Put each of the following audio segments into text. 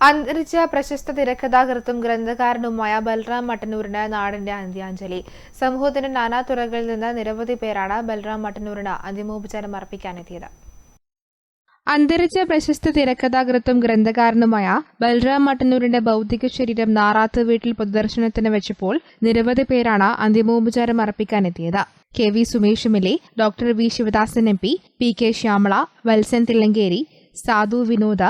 അന്തരിച്ച പ്രശസ്ത തിരക്കഥാകൃത്തും ഗ്രന്ഥകാരനുമായ ബൽറാം മട്ടന്നൂരിന് നാടിന്റെ അന്ത്യാഞ്ജലി. സമൂഹത്തിന്റെ നാനാതുറകളിൽ നിന്ന് നിരവധി പേരാണ് ബൽറാം മട്ടന്നൂരിന് അന്തിമോപചാരം അർപ്പിക്കാനെത്തിയത്. അന്തരിച്ച പ്രശസ്ത തിരക്കഥാകൃത്തും ഗ്രന്ഥകാരനുമായ ബൽറാം മട്ടന്നൂരിന്റെ ഭൗതിക ശരീരം നാറാത്ത് വീട്ടിൽ പൊതുദർശനത്തിന് വെച്ചപ്പോൾ നിരവധി പേരാണ് അന്തിമോപചാരം അർപ്പിക്കാനെത്തിയത്. K V Sumesh മിലെ doctor V Sivadasan M P P K Shyamala Valsan Thillankeri സാധു വിനോദ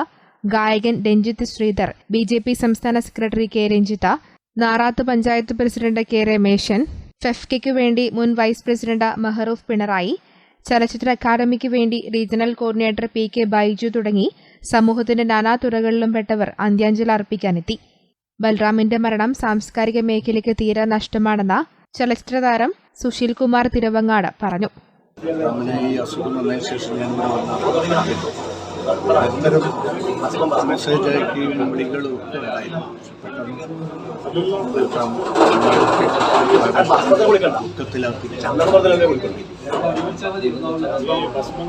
ഗായകൻ Ranjith Sreedhar B J P സംസ്ഥാന secretary K Ranjith Narath panchayat president K Rameshan ഫെഫ്കയ്ക്ക് വേണ്ടി മുൻ വൈസ് പ്രസിഡന്റ് മെഹറൂഫ് പിണറായി ചലച്ചിത്ര അക്കാദമിക്ക് വേണ്ടി regional coordinator P K Baiju തുടങ്ങി സമൂഹത്തിന്റെ നാനാതുറകളിലും പെട്ടവർ അന്ത്യാഞ്ജലി അർപ്പിക്കാനെത്തി. ബൽറാമിന്റെ മരണം സാംസ്കാരിക മേഖലയ്ക്ക് തീരെ നഷ്ടമാണെന്ന് ചലച്ചിത്ര താരം സുശീൽ കുമാർ തിരുവങ്ങാട് പറഞ്ഞു. നിരന്തരം മെസ്സേജ് അയക്കുകയും വിളികളും ഒക്കെ ഉണ്ടായിരുന്നു. പെട്ടെന്ന് ദുഃഖത്തിലാക്കി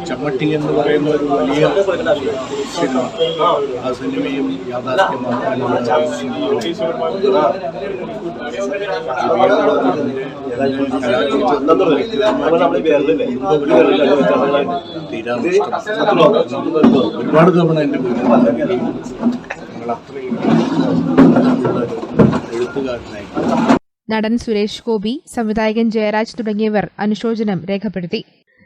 ചമ്മട്ടി എന്ന് പറയുന്ന ഒരു വലിയ സിനിമ. ആ സിനിമയും ഒരുപാട് തവണ എന്റെ ഞങ്ങൾ അത്രയും എഴുത്തുകാരനായി നടൻ സുരേഷ് ഗോപി സംവിധായകൻ ജയരാജ് തുടങ്ങിയവർ അനുശോചനം രേഖപ്പെടുത്തി.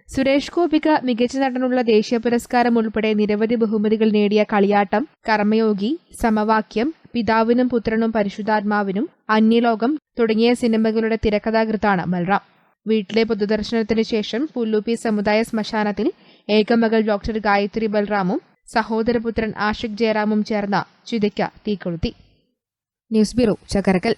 സുരേഷ് ഗോപിക്ക് മികച്ച നടനുള്ള ദേശീയ പുരസ്കാരം ഉൾപ്പെടെ നിരവധി ബഹുമതികൾ നേടിയ കളിയാട്ടം കർമ്മയോഗി സമവാക്യം പിതാവിനും പുത്രനും പരിശുദ്ധാത്മാവിനും അന്യലോകം തുടങ്ങിയ സിനിമകളുടെ തിരക്കഥാകൃത്താണ് ബൽറാം വീട്ടിലെ പൊതുദർശനത്തിന് ശേഷം പുല്ലൂപ്പി സമുദായ ശ്മശാനത്തിൽ ഏകമകൾ ഡോക്ടർ ഗായത്രി ബൽറാമും സഹോദരപുത്രൻ ആഷിഖ് ജയറാമും ചേർന്ന ചിതയ്ക്ക് തീകൊളുത്തി ന്യൂസ് ബ്യൂറോ ചക്കരക്കൽ